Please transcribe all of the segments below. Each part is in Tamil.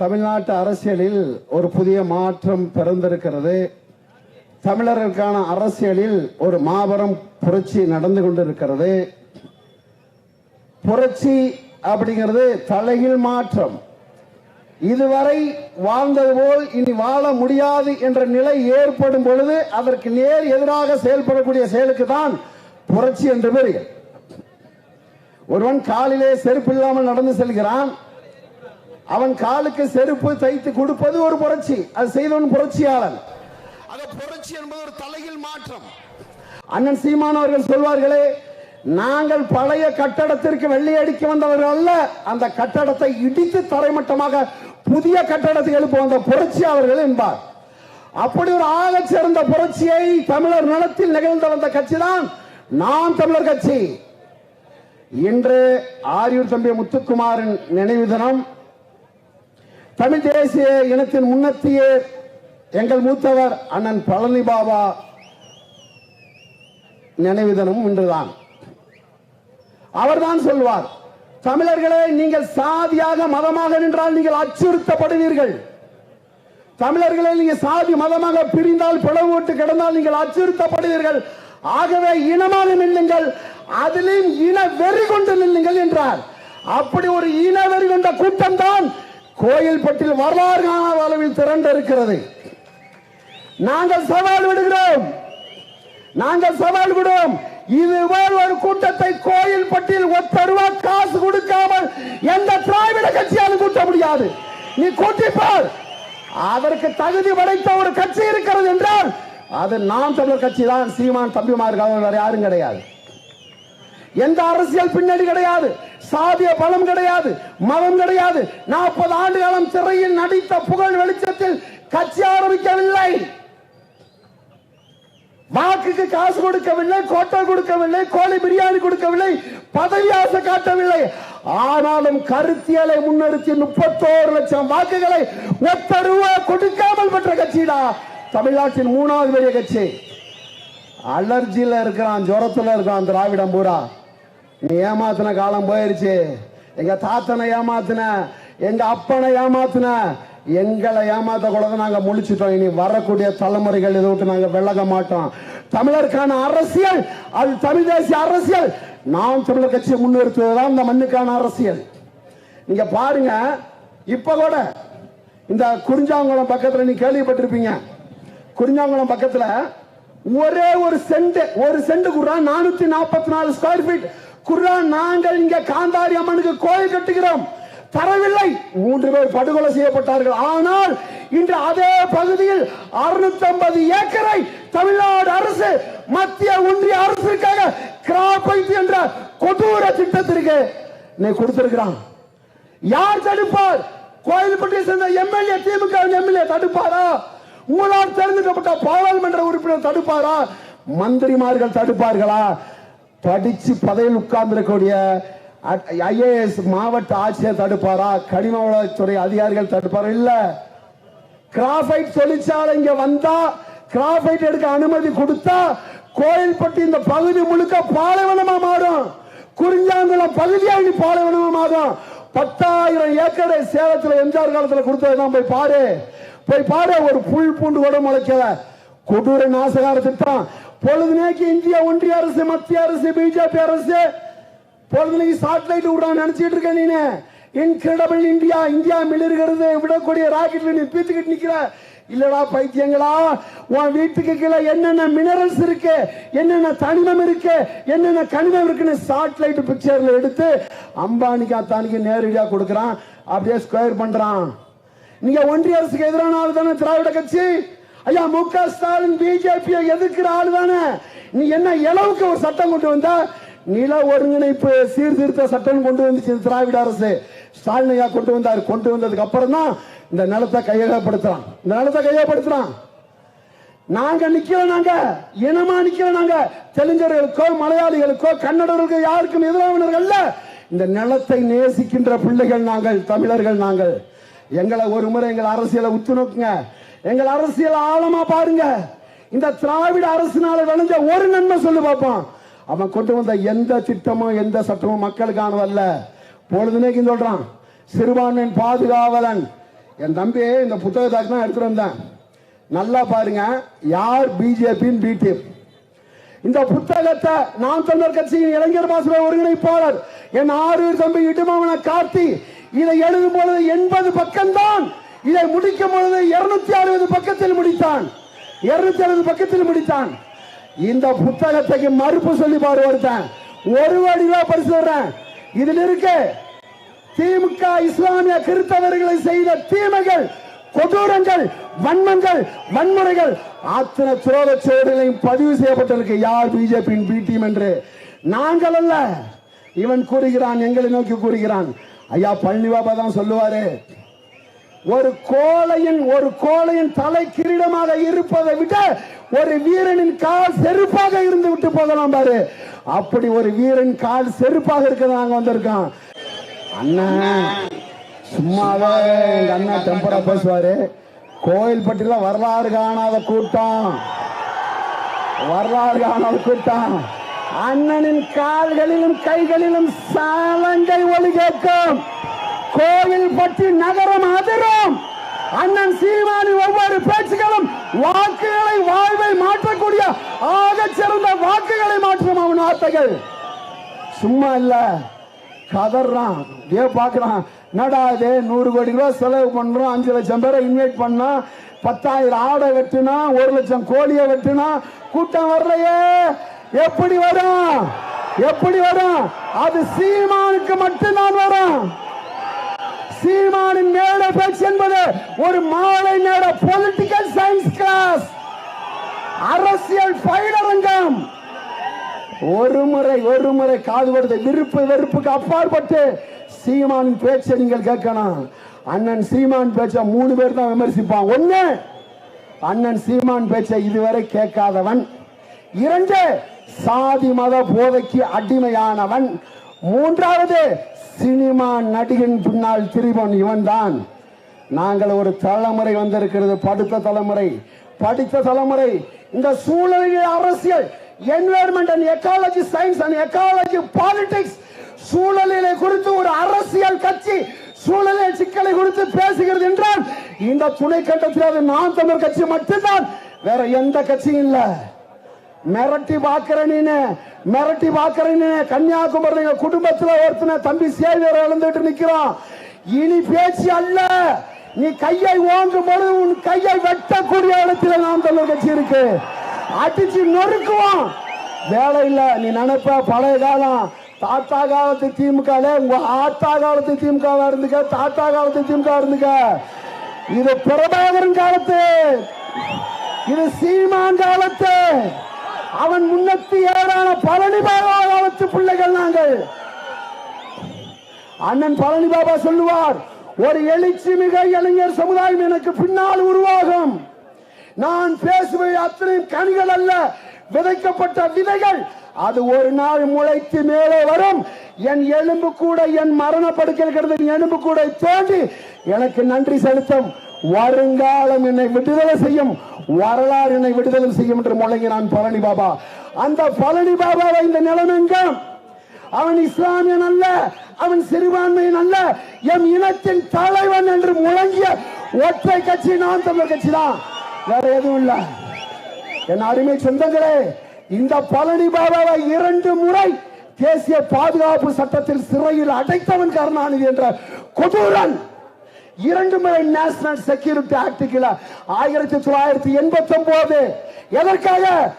தமிழ்நாட்டு அரசியலில் ஒரு புதிய மாற்றம் பிறந்திருக்கிறது. தமிழர்களுக்கான அரசியலில் ஒரு மாபெரும் புரட்சி நடந்து கொண்டிருக்கிறது. புரட்சி அப்படிங்கிறது தலையில் மாற்றம். இதுவரை வாழ்ந்தது போல் இனி வாழ முடியாது என்ற நிலை ஏற்படும் பொழுது அதற்கு நேர் எதிராக செயல்படக்கூடிய செயலுக்கு தான் புரட்சி என்று பெயர். ஒருவன் காலிலே செருப்பு இல்லாமல் நடந்து செல்கிறான். அவன் காலுக்கு செருப்பு தைத்து கொடுப்பது ஒரு புரட்சி. அது செய்தவன் புரட்சியாளன். புரட்சி என்பது ஒரு தலையில் மாற்றம். அண்ணன் சீமான் அவர்கள் சொல்வார்களே நாங்கள் பழைய கட்டடத்திற்கு வெள்ளை அடிக்க வந்தவர்கள் அல்ல. அந்த கட்டடத்தை இடித்து தரைமட்டமாக புதிய கட்டடத்தை எழுப்ப வந்த புரட்சியாளர்கள் என்பார். அப்படி ஒரு ஆக சிறந்த புரட்சியை தமிழர் நிலத்தில் நிகழ்ந்து வந்த கட்சி தான் நாம் தமிழர் கட்சி. இன்று ஆரியூர் தம்பி முத்துக்குமாரின் நினைவு தினம் தமிழ் தேசிய இனத்தின் முன்னத்திய எங்கள் மூத்தவர் அண்ணன் பழனி பாபா நினைவு தினமும் இன்றுதான். அவர்தான் சொல்வார் தமிழர்களே நீங்கள் சாதியாக மதமாக நின்றால் நீங்கள் அச்சுறுத்தப்படுவீர்கள். தமிழர்களே நீங்கள் சாதி மதமாக பிரிந்தால் பிளவுட்டு கிடந்தால் நீங்கள் அச்சுறுத்தப்படுவீர்கள். ஆகவே இனமாக நில்லுங்கள் அதிலும் இன வெறி கொண்டு நில்லுங்கள் என்றார். அப்படி ஒரு இன வெறி கொண்ட கூட்டம் தான் கோயில்பட்டில் வரலாறு காணாத அளவில் திரண்டு இருக்கிறது நாங்கள் சவால் விடுகிறோம். நாங்கள் சவால் விடுவோம் இதுபோல் ஒரு கூட்டத்தை கோயில் பட்டியல் ஒத்த ரூபா காசு கொடுக்காமல் எந்த திராவிட கட்சியாலும் கூட்ட முடியாது. நீ கூட்டிப்பார் அதற்கு தகுதி படைத்த ஒரு கட்சி இருக்கிறது என்றால் அது நாம் தமிழர் கட்சி தான். சீமான் தம்பிமார்கள் வேற யாரும் கிடையாது. எந்த அரசியல் பின்னணி கிடையாது. சாதிய பலம் கிடையாது. மதம் கிடையாது. நாற்பது ஆண்டு காலம் சிறையில் நடித்த புகழ் வெளிச்சத்தில் கட்சி ஆரம்பிக்கவில்லை. வாக்குக்கு காசு கொடுக்கவில்லை கோட்டை கொடுக்கவில்லை கோழி பிரியாணி கொடுக்கவில்லை பதவி ஆசை காட்டவில்லை. ஆனாலும் கருத்தியலை முன்னிறுத்தி முப்பத்தோரு லட்சம் வாக்குகளை ஒத்த ரூபாய் கொடுக்காமல் பெற்ற கட்சிடா. தமிழ்நாட்டின் மூணாவது பெரிய கட்சி. அலர்ஜியில் இருக்கிறான் ஜுரத்துல இருக்கான் திராவிடம் பூரா. நீ ஏமாத்தின காலம் போயிருச்சு. எங்க தாத்தனை ஏமாத்தின எங்க அப்பனை ஏமாத்தின எங்களை ஏமாத்த கூட நாங்க முழிச்சிட்டோம். இனி வரக்கூடிய தலைமுறைகள் இதை விட்டு நாங்க விலக மாட்டோம். தமிழருக்கான அரசியல் அது தமிழ் தேசிய அரசியல். நாம் தமிழர் கட்சியை முன்னிறுத்துவதுதான் இந்த மண்ணுக்கான அரசியல். நீங்க பாருங்க இப்ப கூட இந்த குறிஞ்சாங்குளம் பக்கத்துல நீ கேள்விப்பட்டிருப்பீங்க. குறிஞ்சாங்குளம் பக்கத்துல ஒரே ஒரு சென்ட் ஒரு சென்ட் குர்ரா நானூத்தி நாற்பத்தி நாலு ஸ்கொயர் ஃபீட் குர்ரா நாங்கள் இங்க காந்தாரி அம்மனுக்கு கோயில் கட்டுகிறோம். தரவில்லை. மூன்று பேர் படுகொலை செய்யப்பட்டார்கள். ஆனால் இன்று அதே பகுதியில் 650 ஏக்கரை தமிழ்நாடு அரசு மத்திய ஒன்றிய அரசுக்காக கிராபைட் என்ற கொடூர திட்டத்திற்கு நீ கொடுத்திருக்கிறான். யார் தடுப்பார்? கோயில்பட்டியை சேர்ந்த எம்எல்ஏ திமுக எம்எல்ஏ தடுப்பாரா? உங்களால் தேர்ந்தெடுக்கப்பட்ட பாராளுமன்ற உறுப்பினர் தடுப்பாரா? மந்திரிமார்கள் தடுப்பார்களா? படிச்சு பதவியில் உட்கார்ந்திருக்கக்கூடிய ஐஏஎஸ் மாவட்ட ஆட்சியர் தடுப்பாரா? கனிம வளத்துறை அதிகாரிகள் தடுப்பாரா? இல்ல. கிராஃபைட் தொழிற்சாலை இங்க வந்தா கிராஃபைட் எடுக்க அனுமதி கொடுத்தா கோயில்பட்டி இந்த பகுதி முழுக்க பாலைவனமா மாறும். குறிஞ்சாங்குளம் பகுதியா இனி பாலைவனமா மாறும். பத்தாயிரம் ஏக்கரை சேலத்துல எம்ஜிஆர் காலத்துல கொடுத்ததுதான் போய் பாரு. போய் பாரு ஒரு புல் பூண்டு கூட முளைக்கல. கொடூர நாசகார திட்டம். பொழுதுனேக்கு இந்திய ஒன்றிய அரசு மத்திய அரசு பிஜேபி அரசு பொழுதுனைக்கு சாட்டிலைட் விடுறான் நினைச்சிட்டு இருக்க நீனு. இன்கிரெடபிள் இந்தியா இந்தியா மிளறுகிறது விடக்கூடிய ராக்கெட்ல நீ பீத்துக்கிட்டு நிக்கிற. இல்லடா பைத்தியங்களா உன் வீட்டுக்கு கீழே என்னென்ன மினரல்ஸ் இருக்கு என்னென்ன தனிமம் இருக்கு என்னென்ன கனிமம் இருக்குன்னு சாட்டிலைட் பிக்சர்ல எடுத்து அம்பானிக்கு அத்தானிக்கு நேரடியா கொடுக்கறான். அப்படியே ஸ்கொயர் பண்றான். நீங்க ஒன்றிய அரசுக்கு எதிரான ஆள் தானே திராவிட கட்சி? ஐயா மு க ஸ்டாலின் பிஜேபியை எதிர்க்கிற ஆள் தானே? நீ என்ன இளவுக்கு ஒரு சட்டம் கொண்டு வந்தா? நில ஒருங்கிணைப்பு சீர்திருத்த சட்டம் கொண்டு வந்துச்சு திராவிட அரசு. ஸ்டாலின் ஐயா கொண்டு வந்தார். கொண்டு வந்ததுக்கு அப்புறம் தான் இந்த நிலத்தை கையகப்படுத்துறான். இந்த நிலத்தை கையகப்படுத்துறான். நாங்க நிக்கல நாங்க. இனமா நிக்கல நாங்க. தெலுங்கர்களுக்கோ மலையாளிகளுக்கோ கன்னடர்களுக்கோ யாருக்கும் எதிரானவர்கள் இந்த நிலத்தை நேசிக்கின்ற பிள்ளைகள் நாங்கள் தமிழர்கள் நாங்கள். எங்களை ஒரு முறை எங்கள் அரசியலை உத்து நோக்குங்க எங்கள் அரசியல் ஆழமா பாருங்க. இந்த திராவிட அரசினால விளைஞ்ச ஒரு நன்மை சொல்லு பார்ப்போம் அவன் கொண்டு வந்த எந்த திட்டமும் எந்த சட்டமும் மக்களுக்கானதல்ல பொழுதுனேக்கு சொல்றான் சிறுபான்மையின் பாதுகாவலன். என் தம்பி இந்த புத்தகத்தாக்கு தான் எடுத்துட்டு வந்தேன். நல்லா பாருங்க யார் பிஜேபியின் பி டீம் இந்த புத்தகத்தை நாம் தமிழர் கட்சியின் இளைஞர் மாசுவை ஒருங்கிணைப்பாளர் என் ஆறு தம்பி இடுமாவன கார்த்தி. இதை எழுதும் பொழுது எண்பது பக்கம்தான் இதை முடிக்கும் பொழுது இருநூத்தி அறுபது பக்கத்தில் முடித்தான். இருநூத்தி அறுபது பக்கத்தில் முடித்தான். இந்த புத்தகத்துக்கு மறுப்பு சொல்லி பாரு ஒருத்தன். ஒரு வடிவா பரிசுறேன் இதில் இருக்கு திமுக இஸ்லாமிய கிறிஸ்தவர்களை செய்த தீமைகள் கொடூரங்கள் வன்மங்கள் வன்முறைகள் அத்தனை துரோக செயல்களையும் பதிவு செய்யப்பட்டிருக்கு. யார் பிஜேபியின் பி டீம் என்று? நாங்கள் அல்ல. இவன் கூறுகிறான் எங்களை நோக்கி கூறுகிறான். ஐயா பழனி பாபா தான் சொல்லுவாரு. ஒரு கோழையின் ஒரு கோழையின் தலை கிரீடமாக இருப்பதை விட ஒரு வீரனின் கால் செருப்பாக இருந்து விட்டு போகலாம் பாரு. அப்படி ஒரு வீரன் கால் செருப்பாக இருக்கிற நாங்க வந்திருக்கோம் அண்ணன் சும்மாவே எங்க அண்ணா டெம்பரா பேசுவாரு. கோயில்பட்டியில வரலாறு காணாத கூட்டம். வரலாறு காணாத கூட்டம். அண்ணனின் கால்களிலும் கைகளிலும் சாலங்கை ஒளி கேட்கும். கோவில் பற்றி நகரம் அதிரும். அண்ணன் சீமானி ஒவ்வொரு பேச்சுகளும் வாக்குகளை வாழ்வை மாற்றக்கூடிய ஆகச் சிறந்த வாக்குகளை மாற்றும் அவன் வார்த்தைகள். சும்மா இல்ல. கதறான். ஏ பாக்குறான் என்னடா இது? நூறு கோடி ரூபாய் செலவு பண்றோம். அஞ்சு லட்சம் பேரை இன்வைட் பண்ணா பத்தாயிரம் ஆடை வெட்டுனா ஒரு லட்சம் கோழியை வெட்டுனா கூட்டம் வரலையே. எப்படி வரும்? எப்படி வரும்? அது சீமானுக்கு மட்டும்தான் வரும். சீமானின் மேட பேச்சு என்பது ஒரு மாலை நேர பொலிட்டிக்கல் சயின்ஸ் கிளாஸ் அரசியல் பயிலரங்கம் ஒரு முறை ஒரு முறை காது கொடுத்து விருப்பு வெறுப்புக்கு அப்பாற்பட்டு சீமானின் பேச்சை நீங்கள் கேட்கணும் அண்ணன் சீமான் பேச்சை மூணு பேர் தான் விமர்சிப்பான் ஒண்ணு அண்ணன் சீமான் பேச்சை இதுவரை கேட்காதவன். இரண்டு சாதி மத போதைக்கு அடிமையானவன். மூன்றாவது சினிமா நடிகன் பின்னால் திரிபவன் இவன்தான். நாங்கள் ஒரு தலைமுறை வந்திருக்கிறது படுத்த தலைமுறை. படித்த தலைமுறை. இந்த சூழலில் அரசியல் environment and ecology science and ecology politics சூழலிலே குறித்து ஒரு அரசியல் கட்சி சூழலில் சிக்கலை குறித்து பேசுகிறது என்றால் இந்த துணை கட்டத்தில் அது நான் தமிழ் கட்சி மட்டும்தான். வேற எந்த கட்சியும் இல்லை. மிரட்டி பாக்குற மிரட்டி பாக்குற நீனு கன்னியாகுமரி குடும்பத்துல ஒருத்தன தம்பி சேவியர் இழந்துட்டு நிக்கிறான். இனி பேச்சு அல்ல. நீ கையை ஓங்கும் பொழுது உன் கையை வெட்டக்கூடிய இடத்துல நாம் தமிழ் கட்சி இருக்கு. அடிச்சு நொறுக்குவோம். வேலை இல்ல நீ நினைப்ப பழைய காலம். தாத்தா காலத்து திமுக உங்க ஆத்தா காலத்து திமுக இருந்துக்க தாத்தா காலத்து திமுக இருந்துக்க. இது பிரபாகரன் காலத்து. இது சீமான் காலத்து. அவன் முன்னத்தி ஏறான பழனி பாபா காலத்து பிள்ளைகள் நாங்கள். அண்ணன் பழனி பாபா சொல்லுவார் ஒரு எழுச்சி மிக இளைஞர் சமுதாயம் எனக்கு பின்னால் உருவாகும். நான் பேசுவது அத்தனையும் கனிகள் அல்ல விதைக்கப்பட்ட விதைகள். அது ஒரு நாள் முளைத்து மேலே வரும். என் எலும்பு கூட என் மரணப்படுக்கிறது என் எலும்பு கூட தோண்டி எனக்கு நன்றி செலுத்தும். வருங்காலம் என்னை விடுதலை செய்யும். வரலாறு என்னை விடுதலை செய்யும் என்று முழங்கினான் பழனி பாபா. அந்த பழனி பாபாவை இந்த நிலைமெங்கும் அவன் இஸ்லாமியன் அல்ல அவன் சிறுபான்மையின் அல்ல எம் இனத்தின் தலைவன் என்று முழங்கிய ஒற்றை கட்சி நான் தமிழ் கட்சி தான். வேற எதுவும் இல்ல. என் அருமை சொந்தங்களே இந்த பழனி பாபாவை இரண்டு முறை தேசிய பாதுகாப்பு சட்டத்தில் சிறையில் அடைத்தவன் கருணாநிதி என்ற கொடூரன் இரண்டு முறை நேஷனல் செக்யூரிட்டி ஆக்டுல ஆயிரத்தி தொள்ளாயிரத்தி எண்பத்தி ஒன்பது எதற்காக?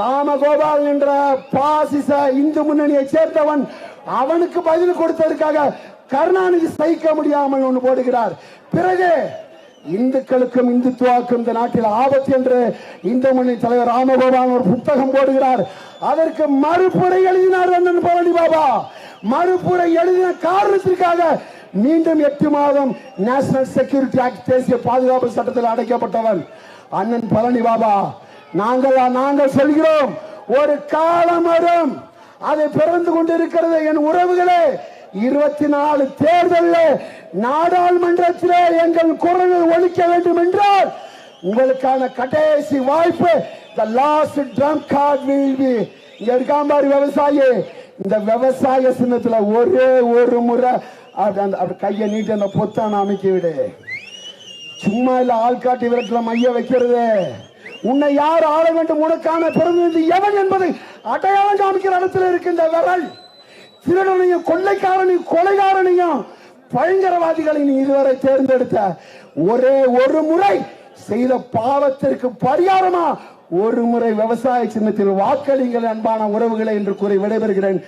ராமகோபால் என்ற பாசிச இந்து முன்னணியை சேர்ந்தவன் அவனுக்கு பதில் கொடுத்ததற்காக கருணாநிதி சகிக்க முடியாமல் ஒன்று போடுகிறார். பிறகு இந்துக்களுக்கும் இந்துத்துவாக்கும் இந்த நாட்டில் ஆபத்து என்று இந்து முன்னணி தலைவர் ராமகோபால் ஒரு புத்தகம் போடுகிறார். அதற்கு மறுப்புரை எழுதினார் அண்ணன் பழனி பாபா மறுபுறம் எழுதின காரணத்திற்காக மீண்டும் எட்டு மாதம் நேஷனல் செக்யூரிட்டி ஆக்ட் தேசிய பாதுகாப்பு சட்டத்தில் அடைக்கப்பட்டவன் அண்ணன் பழனி பாபா. நாங்கள் நாங்கள் சொல்கிறோம் ஒரு காலம் வரும் அதை பிறந்து கொண்டிருக்கிறது என் உறவுகளே. இருபத்தி நாலு தேர்தலில் நாடாளுமன்றத்திலே எங்கள் குரல் ஒழிக்க வேண்டும் என்றால் உங்களுக்கான கடைசி வாய்ப்பு the last trump card will be. விவசாயி. இந்த விவசாய சின்னத்துல ஒரே ஒரு முறை அது அந்த அப்படி கையை நீட்டி அந்த பொத்தான அமைக்க விடு. சும்மா இல்ல ஆள்காட்டி விரட்டுல மைய வைக்கிறது. உன்னை யார் ஆள வேண்டும்? உனக்கான பிறந்தது எவன் என்பதை அடையாளம் காமிக்கிற இடத்துல இருக்கின்ற விரல். திருடனையும் கொள்ளைக்காரனையும் கொலைகாரனையும் பயங்கரவாதிகளை நீ இதுவரை தேர்ந்தெடுத்த ஒரே ஒரு முறை செய்த பாவத்திற்கு பரிகாரமா ஒரு முறை விவசாய சின்னத்தில் வாக்களிங்கள் அன்பான உறவுகளை என்று கூறி விடைபெறுகிறேன்.